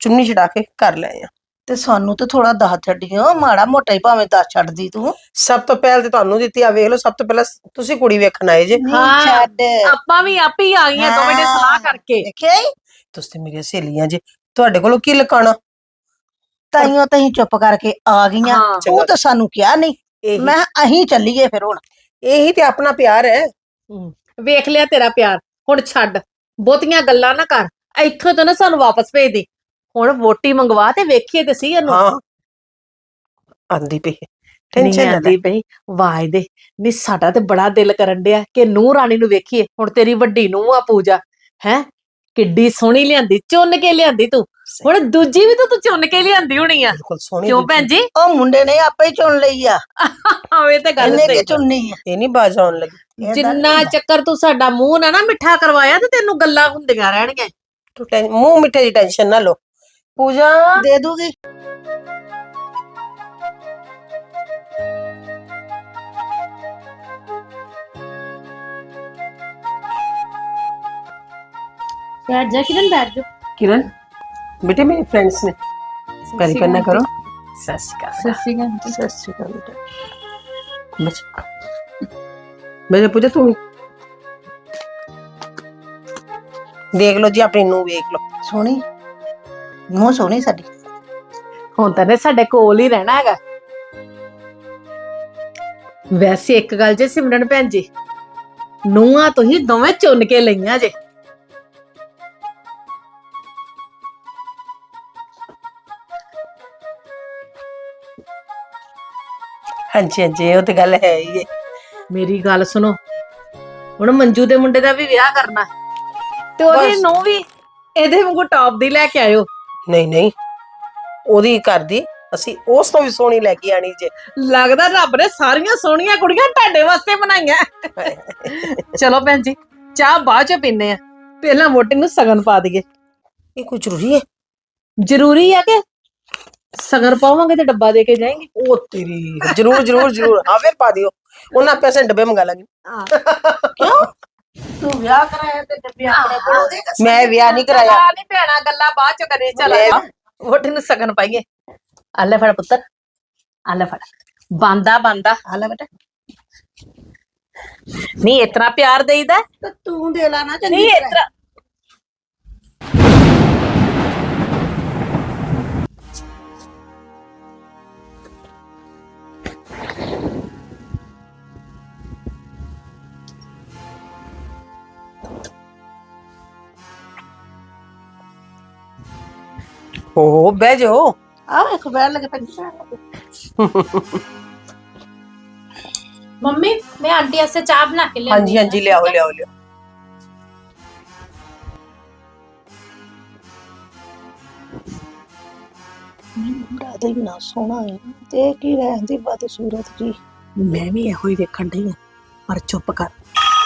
ਚੁੰਨੀ ਛਡਾ ਕੇ ਕਰ ਲਏ ਆ ਤੇ ਸਾਨੂੰ ਤੇ ਥੋੜਾ ਦੱਸ ਛੱਡੀਓ ਮਾੜਾ ਮੋਟਾ ਹੀ ਭਾਵੇਂ ਦੱਸ ਛੱਡਦੀ ਤੂੰ। ਸਭ ਤੋਂ ਪਹਿਲ ਤੇ ਤੁਹਾਨੂੰ ਦਿੱਤੀ ਆ ਵੇਖ ਲਓ ਸਭ ਤੋਂ ਪਹਿਲਾਂ ਤੁਸੀਂ ਕੁੜੀ ਵੇਖਣ ਆਏ ਜੇ। ਨਹੀਂ ਹਾਂ। ਛੱਡ। ਆਪਾਂ ਵੀ ਆਪ ਹੀ ਆ ਗਈਆਂ ਦੋਵੇਂ ਨੇ ਸਲਾਹ ਕਰਕੇ। ਦੇਖਿਆ ਈ? ਤੁਸੀਂ ਤੇ ਮੇਰੀਆਂ ਸਹੇਲੀਆਂ ਜੇ ਤੁਹਾਡੇ ਕੋਲੋਂ ਕੀ ਲਕਾਣਾ ਤਾਈਓ ਤਹੀਂ ਚੁੱਪ ਕਰਕੇ ਆ ਗਈਆਂ ਹਾਂ। ਉਹ ਤਾਂ ਸਾਨੂੰ ਕਿਹਾ ਨਹੀਂ ਇਹੀ। ਮੈਂ ਅਹੀਂ ਚੱਲੀਏ ਫਿਰ ਹੁਣ। ਇਹੀ ਤੇ ਆਪਣਾ ਪਿਆਰ ਹੈ ਵੇਖ ਲਿਆ ਤੇਰਾ ਪਿਆਰ ਹੁਣ ਛੱਡ। ਬਹੁਤੀਆਂ ਗੱਲਾਂ ਨਾ ਕਰ ਇੱਥੋਂ ਤੋਂ ਨਾ ਸਾਨੂੰ ਵਾਪਸ ਭੇਜ ਦੇ। ਹੁਣ ਵੋਟੀ ਮੰਗਵਾ ਤੇ ਵੇਖੀਏ ਤੇ ਸੀ ਇਹਨੂੰ। ਹਾਂ। ਆਂਦੀ ਪਈ ਟੈਨਸ਼ਨ ਨਾ ਲੈ। ਆਂਦੀ ਪਈ। ਵਾਜ ਦੇ ਨਹੀਂ ਸਾਡਾ ਤੇ ਬੜਾ ਦਿਲ ਕਰਨ ਡਿਆ। ਕਿ ਨੂੰਹ ਰਾਣੀ ਨੂੰ ਵੇਖੀਏ। ਹੁਣ ਤੇਰੀ ਵੱਡੀ ਨੂੰਹ ਆ ਪੂਜਾ। ਹੈ? ਕਿੱਡੀ ਸੋਹਣੀ ਲਿਆਂਦੀ ਚੁੰਨ ਕੇ ਲਿਆਂਦੀ ਤੂੰ। ਹੁਣ ਦੂਜੀ ਵੀ ਤਾਂ ਤੂੰ ਚੁੰਨ ਕੇ ਲਿਆਂਦੀ ਹੋਣੀ ਆ। ਬਿਲਕੁਲ ਸੋਹਣੀ ਕਿਉਂ। ਭੈਣ ਜੀ? ਉਹ ਮੁੰਡੇ ਨੇ ਆਪੇ ਹੀ ਚੁਣ ਲਈ ਆ। ਆਵੇ ਤੇ ਗੱਲ ਇਹਨੇ ਸਹੀ ਕਿ ਚੁਣਨੀ ਆ। ਇਹ ਨਹੀਂ ਬਾਜ ਆਉਣ ਲੱਗੀ। ਇਹਦਾ ਨੀ ਜਿੰਨਾ। ਚੱਕਰ ਤੂੰ ਸਾਡਾ ਮੂੰਹ ਨਾ ਨਾ ਮਿੱਠਾ ਕਰਵਾਇਆ ਤੇ ਤੈਨੂੰ ਗੱਲਾਂ ਹੁੰਦੀਆਂ ਰਹਿਣਗੀਆਂ। ਤੂੰ ਟੈਨ- ਮੂੰਹ ਮਿੱਠੇ ਦੀ ਟੈਨਸ਼ਨ ਨਾ ਲਓ। पूजा? दे दूँगी। बैठ जा किरण बैठ जा। किरण बेटे मेरे फ्रेंड्स ने करी करना करो। मैंने पूछा तुम देख लो जी अपनी नू देख लो। सोनी ਨੂੰ ਸੋਹਣੀ ਸਾਡੀ। ਹੁਣ ਤਾਂ ਨੇ ਸਾਡੇ ਕੋਲ ਹੀ ਰਹਿਣਾ ਹੈਗਾ। ਵੈਸੇ ਇੱਕ ਗੱਲ ਜੇ ਸਿਮਰਨ ਭੈਣ ਜੀ ਨੂੰਹਾਂ ਤੁਸੀਂ ਦੋਵੇਂ ਚੁਣ ਕੇ ਲਈਆਂ ਜੇ। ਹਾਂਜੀ ਹਾਂਜੀ ਉਹ ਤੇ ਗੱਲ ਹੈ ਹੀ ਹੈ। ਮੇਰੀ ਗੱਲ ਸੁਣੋ ਹੁਣ ਮੰਜੂ ਦੇ ਮੁੰਡੇ ਦਾ ਵੀ ਵਿਆਹ ਕਰਨਾ। ਤੇ ਉਹਦੀ ਨੂੰ ਵੀ ਇਹਦੇ ਵਾਂਗੂ ਟੌਪ ਦੀ ਲੈ ਕੇ ਆਇਓ। ਨਹੀਂ ਨਹੀਂ। ਉਹਦੀ ਕਰਦੀ ਅਸੀਂ ਉਸ ਤੋਂ ਵੀ ਸੋਹਣੀ ਲੈ ਕੇ ਆਣੀ ਜੇ। ਲੱਗਦਾ ਰੱਬ ਨੇ ਸਾਰੀਆਂ ਸੋਹਣੀਆਂ ਕੁੜੀਆਂ ਤੁਹਾਡੇ ਵਾਸਤੇ ਬਣਾਈਆਂ। ਚਲੋ ਭੈਣ ਜੀ ਚਾਹ ਬਾਅਦ ਚ ਪੀਨੇ ਆ ਪਹਿਲਾਂ ਵੋਟਿੰਗ ਨੂੰ ਸਗਨ ਪਾ ਦਈਏ। ਇਹ ਕੋਈ ਜ਼ਰੂਰੀ ਹੈ? ਜ਼ਰੂਰੀ ਆ ਕਿ ਸਗਨ ਪਾਵਾਂਗੇ ਤੇ ਡੱਬਾ ਦੇ ਕੇ ਜਾਏਂਗੇ? ਉਹ ਤੇਰੀ ਜ਼ਰੂਰ ਜ਼ਰੂਰ ਜ਼ਰੂਰ। ਹਾਂ ਪਾ ਦਿਓ। ਉਹਨਾਂ ਪੈਸੇ ਡੱਬੇ ਮੰਗਾ ਲਾਂਗੇ। ਕਿਉਂ? ਤੂੰ ਵਿਆਹ ਕਰਾਇਆ ਤੇ ਡੱਬੇ ਆਪਣੇ ਕੋਲ ਉਹਦੇ ਕੱਸੇ ਮੈਂ ਵਿਆਹ ਨਹੀਂ ਕਰਾਇਆ। ਨਹੀਂ ਭੈਣਾ ਗੱਲਾਂ ਬਾਅਦ ਚ ਕਰੇ ਚਲ। ਵੋਟੀ ਨੂੰ ਸਗਨ ਪਾਈਏ। ਆ ਲੈ ਫੜ ਪੁੱਤਰ ਆ ਲੈ ਫੜ। ਬਾਂਦਾ ਬਾਂਦਾ ਆ ਲੈ ਬੇਟਾ। ਨਹੀਂ ਇਤਨਾ ਪਿਆਰ ਦੇਈਦਾ। ਤੇ ਤੂੰ ਦੇ ਲਾ ਨਾ ਚੰਗੀ ਨਹੀਂ ਤਰ੍ਹਾਂ। ਇਤਨਾ ਓ ਬਹਿ ਜਾਓ। ਆ ਵੇਖ ਬੈਠ ਲਗੇ ਪੈਂਦੀ ਮੰਮੀ ਮੈਂ ਆਂਟੀ ਵਾਸਤੇ ਚਾਹ ਬਣਾ ਕੇ ਲਿਆਉਂਦੀ ਹਾਂਜੀ ਹਾਂਜੀ ਲਿਆਓ ਲਿਆਓ ਲਿਆਓ। ਮੁੰਡਾ ਤੇ ਨਾ ਸੋਹਣਾ ਹੈ। ਤੇ ਕੀ ਰਹਿੰਦੀ ਬਦ ਸੂਰਤ ਜੀ? ਮੈਂ ਵੀ ਇਹੋ ਹੀ ਵੇਖਣ ਡਈ ਆ ਪਰ ਚੁੱਪ ਕਰ।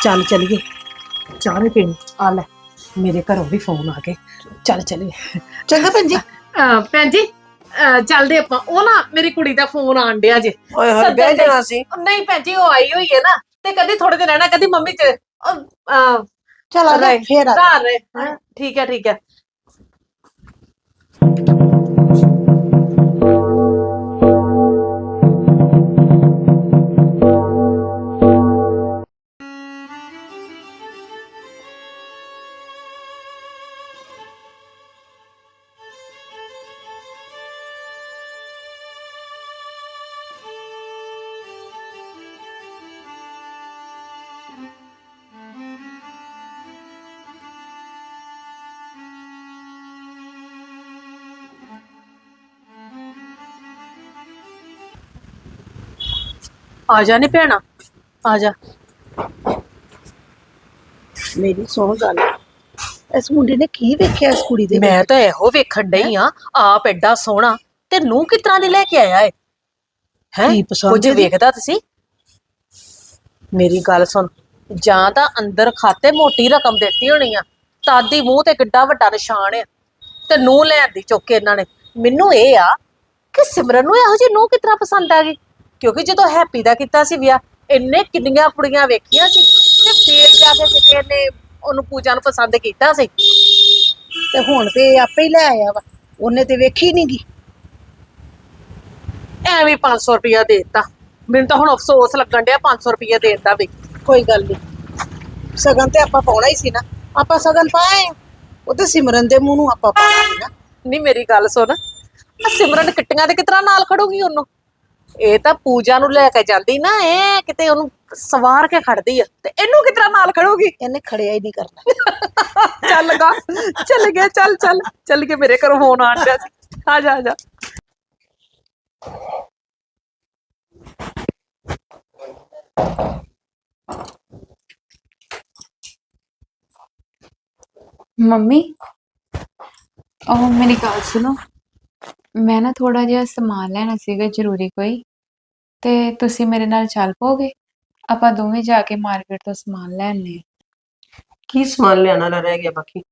ਚੱਲ ਚਲੀਏ। ਚਾਹ ਵੀ ਪੀਣੀ। ਆ ਲੈ ਮੇਰੇ ਘਰੋਂ ਵੀ ਫੋਨ ਆ ਗਏ। ਚੱਲ ਚਲੀਏ। ਚੰਗਾ ਭੈਣ ਜੀ। ਭੈਣ ਜੀ ਅਹ ਚੱਲਦੇ ਆਪਾਂ ਉਹ ਨਾ ਮੇਰੀ ਕੁੜੀ ਦਾ ਫੋਨ ਆਣ ਡਿਆ ਜੇ ਓਏ ਹੋਏ ਸੱਦਣ ਬਹਿ। ਜਾਣਾ ਸੀ ਨਹੀਂ ਭੈਣ ਜੀ ਉਹ ਆਈ ਹੋਈ ਹੈ ਨਾ ਤੇ ਕਦੀ ਥੋੜੇ ਦਿਨ ਰਹਿਣਾ ਕਦੀ ਮੰਮੀ ਚ ਉਹ, ਅਹ, ਚਲ ਆ ਜਾ. ਫੇਰ ਆ ਜਾ। ਘਰ ਰਹੇ ਹੈਂ। ਠੀਕ ਹੈ ਠੀਕ ਹੈ ਆ ਜਾ ਨੀ ਭੈਣਾ ਆ ਜਾ। ਮੇਰੀ ਸੁਣ ਗੱਲ ਇਸ ਮੁੰਡੇ ਨੇ ਕੀ ਵੇਖਿਆ ਇਸ ਕੁੜੀ ਦੇ ਮੈਂ ਤਾਂ ਇਹੋ ਵੇਖਣ ਡਈ ਆ ਆਪ ਐਡਾ ਸੋਹਣਾ ਤੇ ਨੂੰ ਕਿਸ ਤਰ੍ਹਾਂ ਦੀ ਲੈ ਕੇ ਆਇਆ ਏ? ਹੈ ਕੀ ਪਸੰਦ ਕੁਝ ਇਹਦੀ? ਵੇਖਦਾ ਤੁਸੀਂ? ਮੇਰੀ ਗੱਲ ਸੁਣ ਜਾਂ ਤਾਂ ਅੰਦਰ ਖਾਤੇ ਮੋਟੀ ਰਕਮ ਦਿੱਤੀ ਹੋਣੀ ਆ ਤਾਦੀ ਮੂੰਹ ਤੇ ਕਿੱਡਾ ਵੱਡਾ ਨਿਸ਼ਾਨ ਆ ਤੇ ਨੂੰ ਲੈਣ ਦੀ ਚੁੱਕ ਕੇ ਇਹਨਾਂ ਨੇ। ਮੈਨੂੰ ਇਹ ਆ ਕਿ ਸਿਮਰਨ ਨੂੰ ਇਹੋ ਜਿਹੀ ਨੂੰ ਕਿਤਨਾ ਪਸੰਦ ਆ ਗਈ ਕਿਉਂਕਿ ਜਦੋਂ ਹੈਪੀ ਦਾ ਕੀਤਾ ਸੀ ਵਿਆਹ, ਇੰਨੇ ਕਿੰਨੀਆਂ ਕੁੜੀਆਂ ਵੇਖੀਆਂ ਸੀ ਤੇ ਫੇਰ ਜਾ ਕੇ ਕਿਤੇ ਇਹਨੇ ਉਹਨੂੰ ਪੂਜਾ ਨੂੰ ਪਸੰਦ ਕੀਤਾ ਸੀ। ਤੇ ਹੁਣ ਤੇ ਆਪੇ ਹੀ ਲੈ ਆਇਆ ਵਾ, ਉਹਨੇ ਤੇ ਵੇਖੀ ਨਹੀਂ ਗੀ। ਐਵੇਂ 500 ਰੁਪਇਆ ਦੇ ਦਿੱਤਾ। ਮੈਨੂੰ ਤਾਂ ਹੁਣ ਅਫਸੋਸ ਲੱਗਣ ਡਿਆ 500 ਰੁਪਇਆ ਦੇਤਾ ਵੀ। ਕੋਈ ਗੱਲ ਨਹੀਂ ਸਗਨ ਤੇ ਆਪਾਂ ਪਾਉਣਾ ਹੀ ਸੀ ਨਾ। ਆਪਾਂ ਸਗਨ ਪਾਏ ਉਹ ਤੇ ਸਿਮਰਨ ਦੇ ਮੂੰਹ ਨੂੰ ਆਪਾਂ ਪਾਉਣਾ ਸੀ ਨਾ। ਨਹੀਂ ਮੇਰੀ ਗੱਲ ਸੁਣ। ਆਹ ਸਿਮਰਨ ਕਿੱਟੀਆਂ ਦੇ ਕਿਤਰਾ ਨਾਲ ਖੜੂਗੀ ਉਹਨੂੰ? ਇਹ ਤਾਂ ਪੂਜਾ ਨੂੰ ਲੈ ਕੇ ਜਾਂਦੀ ਨਾ, ਇਹ ਕਿਤੇ ਉਹਨੂੰ ਸਵਾਰ ਕੇ ਖੜਦੀ ਆ। ਤੇ ਇਹਨੂੰ ਕਿਤਰਾ ਨਾਲ ਖੜੂਗੀ? ਇਹਨੇ ਖੜਿਆ ਹੀ ਨਹੀਂ ਕਰਨਾ। ਚੱਲ ਗਾ, ਚੱਲ ਗਿਆ, ਚੱਲ ਚੱਲ ਚੱਲ ਕੇ ਮੇਰੇ ਘਰੋਂ ਫੋਨ ਆਣ ਡਿਆ ਸੀ। ਆ ਜਾ ਆ ਜਾ। ਮੰਮੀ, ਉਹ ਮੇਰੀ ਗੱਲ ਸੁਣੋ। ਮੈਂ ਨਾ ਥੋੜਾ ਜਿਹਾ ਸਮਾਨ ਲੈਣਾ ਸੀਗਾ ਜ਼ਰੂਰੀ ਕੋਈ ਤੇ ਤੁਸੀਂ ਮੇਰੇ ਨਾਲ ਚੱਲ ਪੋਗੇ ਆਪਾਂ ਦੋਵੇਂ ਜਾ ਕੇ ਮਾਰਕੀਟ ਤੋਂ ਸਮਾਨ ਲੈਣੇ ਕੀ ਸਮਾਨ ਲਿਆਣਾ ਲਾ ਰਹਿ ਗਿਆ ਬਾਕੀ?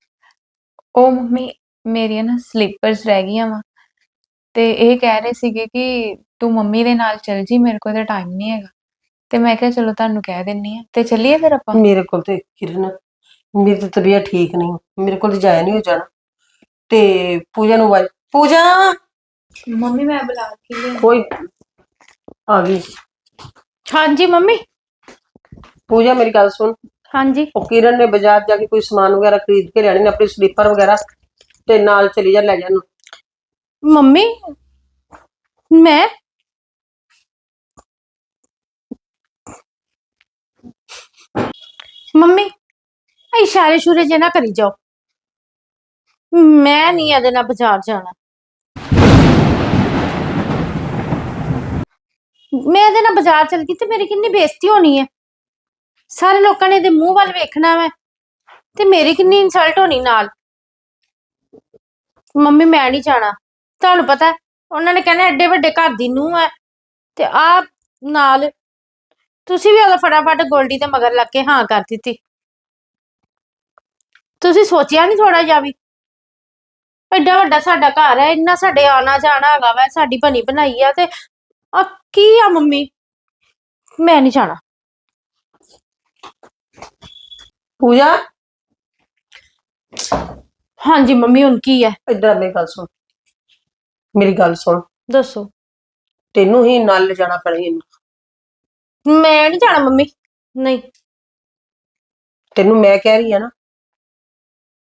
ਉਹ ਮੰਮੀ ਮੇਰੀਆਂ ਨਾ ਸਲੀਪਰਸ ਰਹਿ ਗਈਆਂ ਵਾ। ਤੇ ਇਹ ਕਹਿ ਰਹੇ ਸੀਗੇ ਕਿ ਤੂੰ ਮੰਮੀ ਦੇ ਨਾਲ ਚੱਲ ਜੀ ਮੇਰੇ ਕੋਲ ਤਾਂ ਟਾਈਮ ਨਹੀਂ ਹੈਗਾ। ਤੇ ਮੈਂ ਕਿਹਾ ਚਲੋ ਤੁਹਾਨੂੰ ਕਹਿ ਦਿੰਨੀ ਆ ਤੇ ਚੱਲੀਏ ਫਿਰ ਆਪਾਂ? ਮੇਰੇ ਕੋਲ ਤੇ ਕਿਰਨ ਮੇਰੀ ਤਾਂ ਤਬੀਅਤ ਠੀਕ ਨਹੀਂ। ਮੇਰੇ ਕੋਲ ਤਾਂ ਜਾਇਆ ਨਹੀਂ ਹੋ ਜਾਣਾ। ਤੇ ਪੂਜਾ ਨੂੰ ਆਵਾਜ਼ ਪੂਜਾ! ਮੰਮੀ ਮੈਂ ਬੁਲਾ ਕੇ ਲਿਆ ਕੋਈ ਆ ਗਈ। ਹਾਂਜੀ ਮੰਮੀ। ਪੂਜਾ ਮੇਰੀ ਗੱਲ ਸੁਣ। ਹਾਂਜੀ। ਉਹ ਕਿਰਨ ਨੇ ਬਾਜ਼ਾਰ ਜਾ ਕੇ ਕੋਈ ਸਮਾਨ ਵਗੈਰਾ ਖਰੀਦ ਕੇ ਲਿਆਣੇ ਨੇ ਆਪਣੀ ਸਲੀਪਰ ਵਗੈਰਾ ਤੇ ਨਾਲ ਚਲੀ ਜਾ ਲੈ ਜਾ ਨੂੰ ਮੰਮੀ ਮੈਂ ਮੰਮੀ ਇਹ ਇਸ਼ਾਰੇ ਸ਼ੂਰੇ ਜੇ ਨਾ ਕਰੀ ਜਾਓ। ਮੈਂ ਨਹੀਂ ਇਹਦੇ ਨਾਲ ਬਾਜ਼ਾਰ ਜਾਣਾ। ਮੈਂ ਇਹਦੇ ਨਾਲ ਬਾਜ਼ਾਰ ਚਲ ਗਈ ਤੇ ਮੇਰੀ ਕਿੰਨੀ ਬੇਇੱਜ਼ਤੀ ਹੋਣੀ ਹੈ। ਸਾਰੇ ਲੋਕਾਂ ਨੇ ਇਹਦੇ ਮੂੰਹ ਵੱਲ ਵੇਖਣਾ ਵਾ ਤੇ ਮੇਰੀ ਕਿੰਨੀ ਇਨਸਲਟ ਹੋਣੀ ਨਾਲ। ਮੰਮੀ, ਮੈਂ ਨਹੀਂ ਜਾਣਾ। ਤੁਹਾਨੂੰ ਪਤਾ, ਉਹਨਾਂ ਨੇ ਕਹਿਣਾ ਐਡੇ ਵੱਡੇ ਘਰ ਦੀ ਨੂੰਹ ਹੈ ਤੇ ਆ ਨਾਲ ਤੁਸੀਂ ਵੀ ਉਹਦਾ ਫਟਾਫਟ ਗੋਲਡੀ ਦੇ ਮਗਰ ਲੱਗ ਕੇ ਹਾਂ ਕਰ ਦਿੱਤੀ। ਤੁਸੀਂ ਸੋਚਿਆ ਨਹੀਂ ਥੋੜਾ ਜਿਹਾ ਵੀ? ਐਡਾ ਵੱਡਾ ਸਾਡਾ ਘਰ ਹੈ ਇੰਨਾ ਸਾਡੇ ਆਣਾ ਜਾਣਾ ਹੈਗਾ ਵਾ, ਸਾਡੀ ਬਣੀ ਬਣਾਈ ਆ ਤੇ ਆ ਕੀ ਆ ਮੰਮੀ? ਮੈਂ ਨਹੀਂ ਜਾਣਾ। ਪੂਜਾ? ਹਾਂਜੀ ਮੰਮੀ ਹੁਣ ਕੀ ਹੈ ਇੱਧਰ ਆ ਮੇਰੀ ਗੱਲ ਸੁਣ। ਮੇਰੀ ਗੱਲ ਸੁਣ। ਦੱਸੋ। ਤੈਨੂੰ ਹੀ ਨਾਲ ਲਿਜਾਣਾ ਪੈਣਾ ਇਹਨੂੰ ਮੈਂ ਨਹੀਂ ਜਾਣਾ ਮੰਮੀ। ਨਹੀਂ। ਤੈਨੂੰ ਮੈਂ ਕਹਿ ਰਹੀ ਆ ਨਾ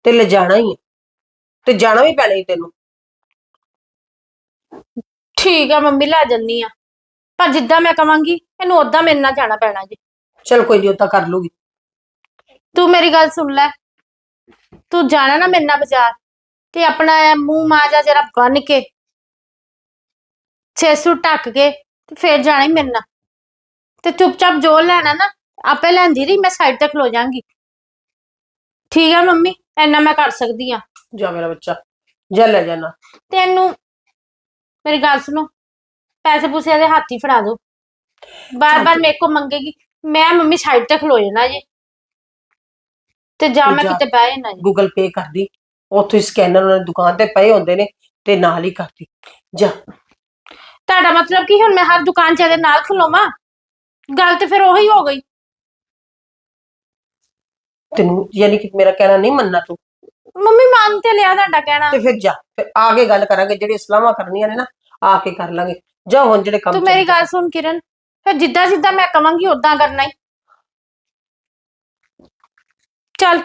ਤੇ ਲਿਜਾਣਾ ਹੀ ਹੈ ਤੇ ਜਾਣਾ ਵੀ ਪੈਣਾ ਹੀ ਤੈਨੂੰ। ਠੀਕ ਆ ਮੰਮੀ ਲੈ ਜੰਨੀ ਆ। ਪਰ ਜਿੱਦਾਂ ਮੈਂ ਕਵਾਂਗੀ ਇਹਨੂੰ ਉਦਾਂ ਮੇਰੇ ਨਾਲ ਜਾਣਾ ਪੈਣਾ ਜੀ। ਚਲ ਕੋਈ ਨਹੀਂ ਉਹ ਤਾਂ ਕਰ ਲੂਗੀ। ਤੂੰ ਮੇਰੀ ਗੱਲ ਸੁਣ ਲੈ। ਤੂੰ ਜਾਣਾ ਨਾ ਮੇਰੇ ਨਾਲ ਬਾਜ਼ਾਰ ਤੇ ਆਪਣਾ ਇਹ ਮੂੰਹ ਮਾਜਾ ਜਰਾ ਬੰਨ ਕੇ ਛੇਸੂ ਢੱਕ ਕੇ ਤੇ ਫੇਰ ਜਾਣਾ ਹੀ ਮੇਰੇ ਨਾਲ। ਤੇ ਚੁੱਪਚਾਪ ਜੋ ਲੈਣਾ ਨਾ ਆਪੇ ਲੈਂਦੀ ਰਹੀ ਮੈਂ ਸਾਈਡ ਤੇ ਖਲੋ ਜਾਾਂਗੀ। ਠੀਕ ਆ ਮੰਮੀ ਇੰਨਾ ਮੈਂ ਕਰ ਸਕਦੀ ਆ। ਜਾ ਮੇਰਾ ਬੱਚਾ ਜਾ ਲੈ ਜਾਣਾ ਤੈਨੂੰ ਮੇਰੀ ਗੱਲ ਸੁਣੋ। ਪੈਸੇ ਪੂਸੇ ਇਹਦੇ ਹੱਥ ਹੀ ਫੜਾ ਦਿਓ। ਬਾਰ ਬਾਰ ਮੇਰੇ ਕੋ ਮੰਗੇਗੀ। ਮੈਂ ਮੰਮੀ ਸਾਈਡ ਤੇ ਖਲੋ ਜਾਣਾ ਜੀ। ਤੇ ਜਾ ਮੈਂ ਜਾ। ਕਿਤੇ ਬਹਿ ਜਾਣਾ ਜੀ। ਗੂਗਲ ਪੇ ਕਰਦੀ। ਉੱਥੇ ਸਕੈਨਰ ਉਹਨਾਂ ਦੀ ਦੁਕਾਨ ਤੇ ਪਏ ਹੁੰਦੇ ਨੇ ਤੇ ਨਾਲ ਹੀ ਕਰਦੀ। ਜਾ। ਤੁਹਾਡਾ ਮਤਲਬ ਕੀ ਹੁਣ ਮੈਂ ਹਰ ਦੁਕਾਨ 'ਚ ਇਹਦੇ ਨਾਲ ਖਲੋਵਾਂ? ਗੱਲ ਤੇ ਫਿਰ ਉਹੀ ਹੋ ਗਈ। ਤੈਨੂੰ ਯਾਨੀ ਕਿ ਮੇਰਾ ਕਹਿਣਾ ਨਹੀਂ ਮੰਨਣਾ ਤੂੰ। ਮੰਮੀ ਮੰਨ ਤੇ ਲਿਆ ਤੁਹਾਡਾ ਕਹਿਣਾ। ਤੇ ਫਿਰ ਜਾ ਫਿਰ ਆ ਕੇ ਗੱਲ ਕਰਾਂਗੇ ਜਿਹੜੀ ਸਲਾਹਾਂ ਕਰਨੀਆਂ ਨੇ ਨਾ ਆ ਕੇ ਕਰ ਲਾਂਗੇ। ਜਾ ਹੁਣ ਜਿਹੜੇ ਕੰਮ ਤੂੰ ਮੇਰੀ ਗੱਲ ਸੁਣ ਕਿਰਨ ਫਿਰ ਜਿੱਦਾਂ ਜਿੱਦਾਂ ਮੈਂ ਕਵਾਂਗੀ ਉਦਾਂ ਕਰਨਾ ਹੀ ਚੱਲ।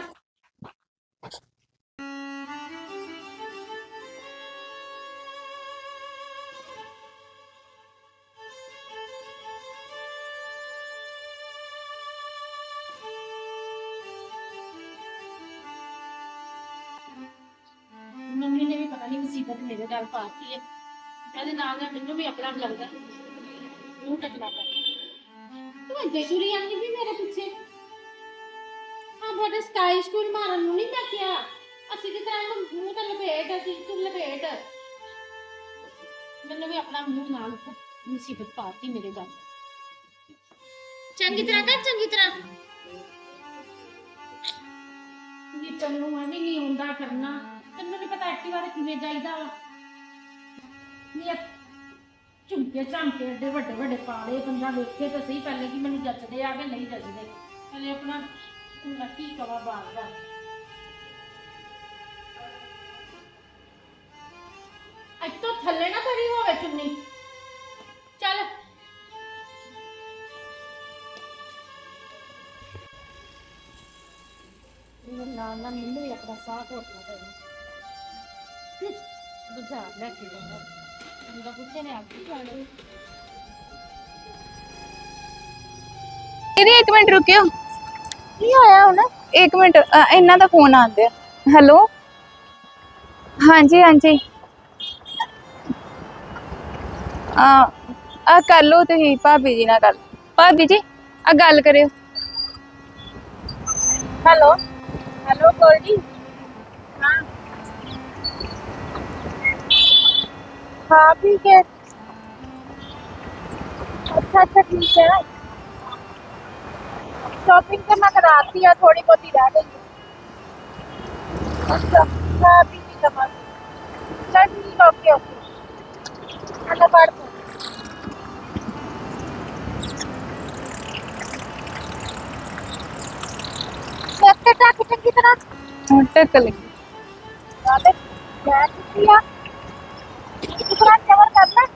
ਮੁਸੀਬਤ ਮੇਰੇ ਪਾਤੀ ਹੈ। ਇਹਦੇ ਨਾਲ ਨਾਲ ਮੈਨੂੰ ਵੀ ਆਪਣਾ ਲੱਗਦਾ। ਮੂੰਹ ਟਕਣਾ ਪੈ। ਤੂੰ ਅੱਗੇ ਚੁਰੀ ਆਂਦੀ ਵੀ ਮੇਰੇ ਪਿੱਛੇ। ਹਾਂ ਬੜਾ ਸਕਾਈ ਸਕੂਲ ਮਾਰਨ ਨੂੰ ਨਹੀਂ ਮੈਂ ਕਿਹਾ। ਅਸੀਂ ਕਿਤੇ ਇਹਨੂੰ ਮੂੰਹ ਤੇ ਲਪੇਟ, ਅਸੀਂ ਤੂੰ ਲਪੇਟ। ਮੈਨੂੰ ਵੀ ਆਪਣਾ ਮੂੰਹ ਨਾਲ ਮੁਸੀਬਤ ਪਾਤੀ ਮੇਰੇ ਗੱਲ। ਚੰਗੀ ਤਰ੍ਹਾਂ ਕਰ, ਚੰਗੀ ਤਰ੍ਹਾਂ। ਨੀ ਤੈਨੂੰ ਐਵੇਂ ਨਹੀਂ ਹੁੰਦਾ ਕਰਨਾ। ਤੈਨੂੰ ਨਹੀਂ ਪਤਾ ਐਕਟਿਵਾ ਤੇ ਕਿਵੇਂ ਜਾਈਦਾ ਵਾ। ਨੀ ਇਹ ਝੁੰਕੇ ਝਾਂਕੇ ਏਡੇ ਵੱਡੇ ਵੱਡੇ ਪਾਲੇ ਬੰਦਾ ਵੇਖੇ ਤਾਂ ਸਹੀ ਪਹਿਲੇ ਕਿ ਮੈਨੂੰ ਜੱਜਦੇ ਆ ਕਿ ਨਹੀਂ ਜੱਜਦੇ ਪਹਿਲੇ ਆਪਣਾ ਲੱਕੀ ਕਵਾ ਬਾਹਰ ਦਾ। ਇੱਥੋਂ ਥੱਲੇ ਨਾ ਕਰੀ ਹੋਵੇ ਚੁੰਨੀ। ਚੱਲ। ਮੇਰੇ ਨਾਲ ਨਾਲ ਮੈਨੂੰ ਵੀ ਆਪਣਾ ਸਾਹ ਘੋਟਣਾ ਪੈਣਾ ਬੁਝਾ ਲੈ ਕੇ ਜਾਣਾ ਬੰਦਾ ਪੁੱਛੇ ਨੇ ਆਪ ਹੀ ਜਾਣੇ ਇਹਦੇ ਇੱਕ ਮਿੰਟ ਰੁਕਿਓ ਕੀ ਹੋਇਆ ਹੁਣ ਇੱਕ ਮਿੰਟ ਅ, ਇਹਨਾਂ ਦਾ ਫੋਨ ਆਉਂਦਾ ਹੈਲੋ ਹਾਂਜੀ ਹਾਂਜੀ ਆ ਆ ਕਰ ਲਓ ਤੁਸੀਂ ਭਾਬੀ ਜੀ ਨਾਲ ਗੱਲ ਭਾਬੀ ਜੀ ਆ ਗੱਲ ਕਰਿਓ ਹੈਲੋ ਹੈਲੋ ਗੋਲਡੀ हाँ ठीक है। अच्छा अच्छा ठीक है। शॉपिंग तो मैं कराती हूँ थोड़ी बहुत ही रह गई अच्छा मैं अभी नहीं कमा चल ठीक ओके ओके। अल्लाह पढ़ टक टक टक की तरह टक लेंगे अबे क्या किया कितना